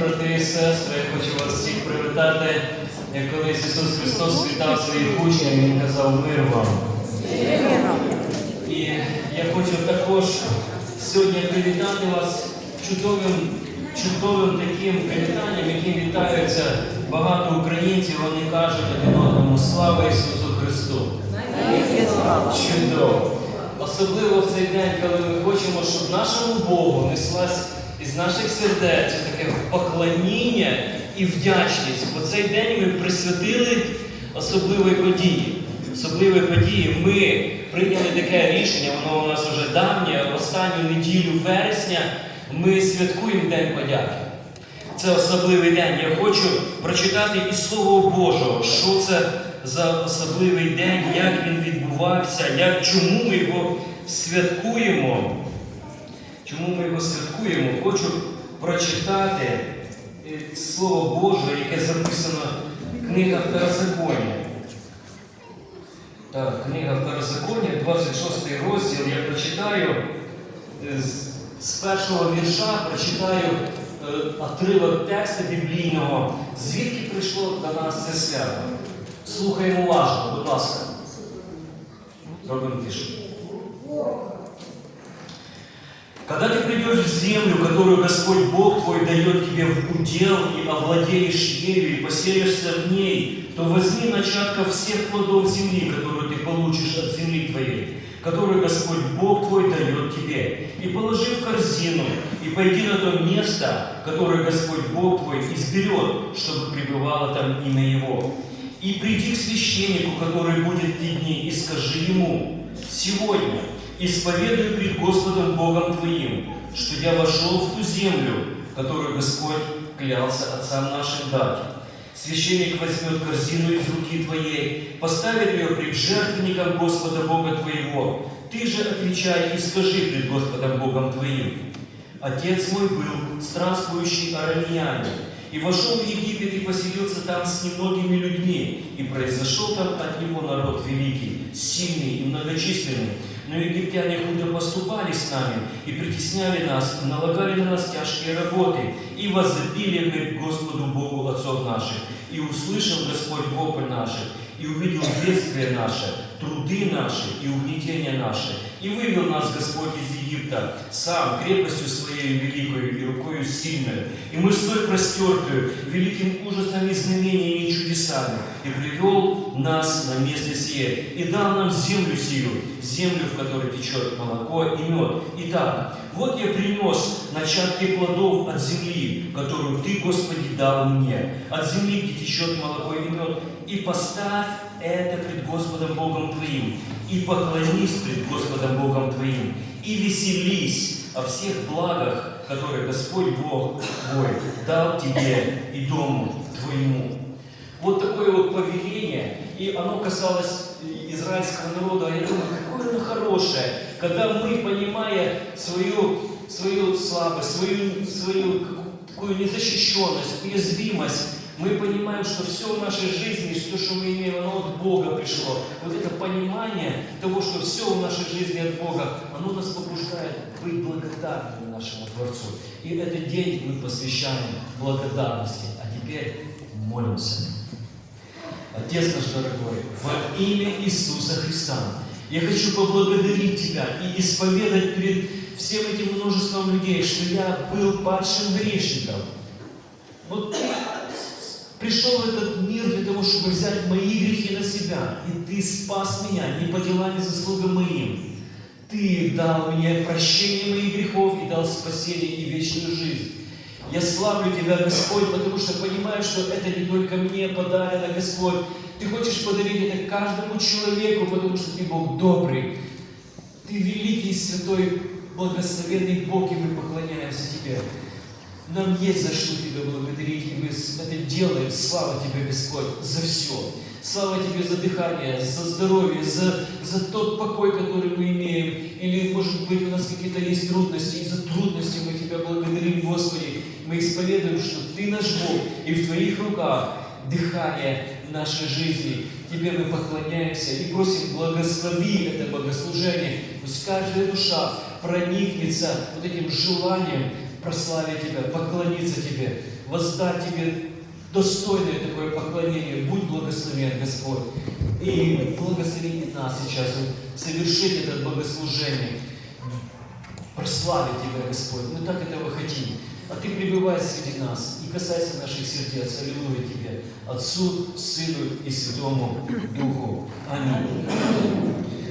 брати і сестри, я хочу вас всіх привітати. Як колись Ісус Христос вітав своїх учнів, Він казав мир вам. І я хочу також сьогодні привітати вас чудовим, чудовим таким привітанням, яким вітаються багато українців. Вони кажуть один одному слава Ісусу Христу! Чудово! Особливо в цей день, коли ми хочемо, щоб нашому Богу неслась із наших сердець таке поклоніння і вдячність. Бо цей день ми присвятили особливої події. Особливої події ми прийняли таке рішення, воно у нас вже давнє, останню неділю вересня ми святкуємо День подяки. Це особливий день. Я хочу прочитати і Слово Божого, що це за особливий день, як він відбувався, як, чому ми його святкуємо. Чому ми його святкуємо? Хочу прочитати Слово Боже, яке записано в книгах Второзаконня. Так, книга Второзаконня, 26 розділ, я прочитаю е, з, з першого вірша, прочитаю е, отривок тексту біблійного, звідки прийшло до нас це свято. Слухаємо уважно, будь ласка. Робимо тишу. Когда ты придешь в землю, которую Господь Бог твой дает тебе в удел, и овладеешь ею, и поселишься в ней, то возьми начатков всех плодов земли, которую ты получишь от земли твоей, которую Господь Бог твой дает тебе, и положи в корзину, и пойди на то место, которое Господь Бог твой изберет, чтобы пребывало там имя Его. И приди к священнику, который будет в те дни, и скажи ему, сегодня исповедуй пред Господом Богом твоим, что я вошел в ту землю, которую Господь клялся отцам нашим дать. Священник возьмет корзину из руки твоей, поставит ее пред жертвенником Господа Бога твоего. Ты же отвечай и скажи пред Господом Богом твоим. Отец мой был странствующий арамеянин, и вошел в Египет и поселился там с немногими людьми, и произошел там от него народ великий, сильный и многочисленный. Но египтяне худо поступали с нами, и притесняли нас, и налагали на нас тяжкие работы, и возопили мы к Господу Богу отцов наших, и услышал Господь вопль наших, и увидел бедствие наше, труды наши и угнетения наши, и вывел нас Господь из Египта, сам крепостью своей великою и рукою сильной, и мышцой простертую, великим ужасом и знамениями и чудесами, и привел нас на место сие, и дал нам землю сию, землю, в которой течет молоко и мед. Итак, вот я принес начатки плодов от земли, которую Ты, Господи, дал мне, от земли, где течет молоко и мед, и поставь это пред Господом Богом Твоим, и поклонись пред Господом Богом Твоим, и веселись о всех благах, которые Господь Бог твой дал тебе и дому твоему. Вот такое вот повеление, и оно касалось израильского народа, а я думаю, какое оно хорошее, когда мы, понимая свою, свою слабость, свою, свою такую незащищенность, уязвимость, мы понимаем, что все в нашей жизни, все, что мы имеем, оно от Бога пришло. Вот это понимание того, что все в нашей жизни от Бога, оно нас побуждает быть благодарными нашему Творцу. И этот день мы посвящаем благодарности. А теперь молимся. Отец наш дорогой, во имя Иисуса Христа, я хочу поблагодарить Тебя и исповедать перед всем этим множеством людей, что я был падшим грешником. Вот Ты пришел в этот мир для того, чтобы взять мои грехи на себя. И Ты спас меня не по делам и заслугам моим. Ты дал мне прощение моих грехов и дал спасение и вечную жизнь. Я славлю Тебя, Господь, потому что понимаю, что это не только мне подарено, Господь. Ты хочешь подарить это каждому человеку, потому что Ты Бог добрый. Ты великий, святой, благословенный Бог, и мы поклоняемся Тебе. Нам есть за что Тебя благодарить, и мы это делаем. Слава Тебе, Господь, за все. Слава Тебе за дыхание, за здоровье, за, за тот покой, который мы имеем. Или, может быть, у нас какие-то есть трудности, и за трудности мы Тебя благодарим. Мы исповедуем, что Ты наш Бог, и в Твоих руках дыхание нашей жизни. Тебе мы поклоняемся и просим, благослови это богослужение. Пусть каждая душа проникнется вот этим желанием прославить Тебя, поклониться Тебе, воздать Тебе достойное такое поклонение. Будь благословен, Господь. И благослови нас сейчас совершить это богослужение, прославить Тебя, Господь. Мы так этого хотим. А Ты пребывай среди нас и касайся наших сердец. Аллилуйя Тебе, Отцу, Сыну и Святому Духу. Аминь.